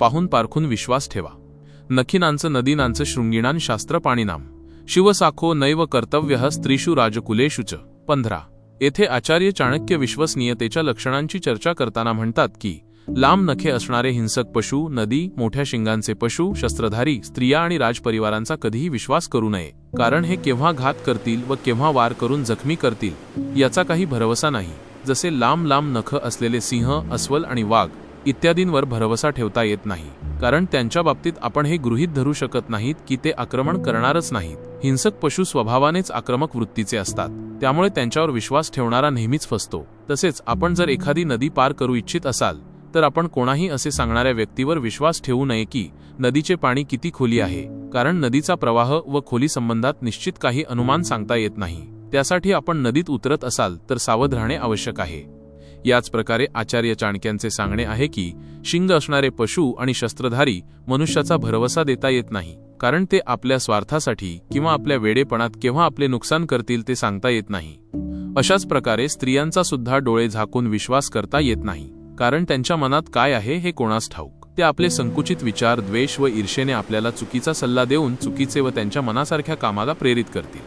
पाहून पारखून विश्वास ठेवा. नखिनांचं नदीनांचं शृंगिणान शास्त्र पाणीनाम. शिवसाखो नैव कर्तव्य स्त्रीषु राजकुलेषु च पंधरा. येथे आचार्य चाणक्य विश्वसनीयतेच्या लक्षणांची चर्चा करताना म्हणतात की लांब नखे असणारे हिंसक पशु नदी मोठ्या शिंगांचे पशु शस्त्रधारी स्त्रिया आणि राजपरिवारांचा कधीही विश्वास करू नये. कारण हे केव्हा घात करतील व केव्हा वार करून जखमी करतील याचा काही भरवसा नाही. जसे लांब लांब नख असलेले सिंह अस्वल आणि वाघ इत्यादींवर भरवसा ठेवता येत नाही. कारण त्यांच्या बाबतीत आपण हे गृहीत धरू शकत नाहीत की ते आक्रमण करणारच नाहीत. हिंसक पशु स्वभावानेच आक्रमक वृत्तीचे असतात. त्यामुळे त्यांच्यावर विश्वास ठेवणारा नेहमीच फसतो. तसेच आपण जर एखादी नदी पार करू इच्छित असाल तर आपण कोणाही असे सांगणाऱ्या व्यक्तीवर विश्वास ठेवू नये की नदीचे पाणी किती खोली आहे. कारण नदीचा प्रवाह व खोली संबंधात निश्चित काही अनुमान सांगता येत नाही. त्यासाठी आपण नदीत उतरत असाल तर सावध राहणे आवश्यक आहे. याच प्रकारे आचार्य चाणक्यांचे सांगणे आहे की शिंग असणारे पशु आणि शस्त्रधारी मनुष्याचा भरवसा देता येत नाही कारण ते आपल्या स्वार्थासाठी किंवा आपल्या वेडेपणात केव्हा आपले नुकसान करतील ते सांगता येत नाही. अशाच प्रकारे स्त्रियांचा सुद्धा डोळे झाकून विश्वास करता येत नाही कारण त्यांच्या मनात काय आहे हे कोणास ठाऊक. ते आपले संकुचित विचार द्वेष व ईर्षेने आपल्याला चुकीचा सल्ला देऊन चुकीचे व त्यांच्या मनासारख्या कामाला प्रेरित करतील.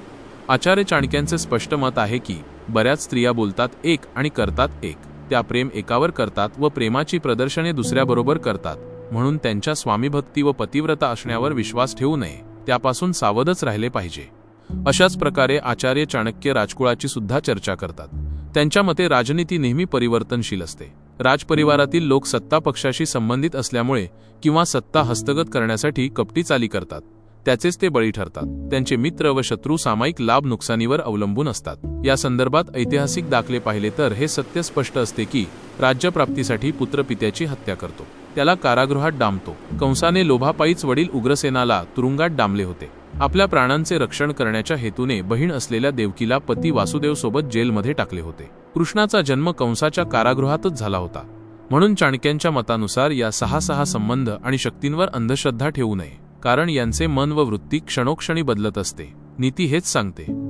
आचार्य चाणक्यांचे स्पष्ट मत आहे की बऱ्याच स्त्रिया बोलतात एक आणि करतात एक. त्या प्रेम एकावर करतात व प्रेमाची प्रदर्शने दुसऱ्याबरोबर करतात. म्हणून त्यांच्या स्वामीभक्ती व पतिव्रता असण्यावर विश्वास ठेवू नये. त्यापासून सावधच राहिले पाहिजे. अशाच प्रकारे आचार्य चाणक्य राजकुळाची सुद्धा चर्चा करतात. त्यांच्या मते राजनीती नेहमी परिवर्तनशील असते. राजपरिवारातील लोक सत्ता पक्षाशी संबंधित असल्यामुळे किंवा सत्ता हस्तगत करण्यासाठी कपटी चाली करतात. त्याचेच ते बळी ठरतात. त्यांचे मित्र व शत्रू सामायिक लाभ नुकसानीवर अवलंबून असतात. या संदर्भात ऐतिहासिक दाखले पाहिले तर हे सत्य स्पष्ट असते की राज्यप्राप्तीसाठी पुत्र पित्याची हत्या करतो. त्याला कारागृहात डांबतो. कंसाने लोभापायीच वडील उग्रसेनाला तुरुंगात डांबले होते. आपल्या प्राणांचे रक्षण करण्याच्या हेतूने बहीण असलेल्या देवकीला पती वासुदेव सोबत जेलमध्ये टाकले होते. कृष्णाचा जन्म कंसाच्या कारागृहातच झाला होता. म्हणून चाणक्यांच्या मतानुसार या सहा सहा संबंध आणि शक्तींवर अंधश्रद्धा ठेवू नये. कारण यांचे मन व वृत्ती क्षणोक्षणी बदलत असते. नीती हेच सांगते.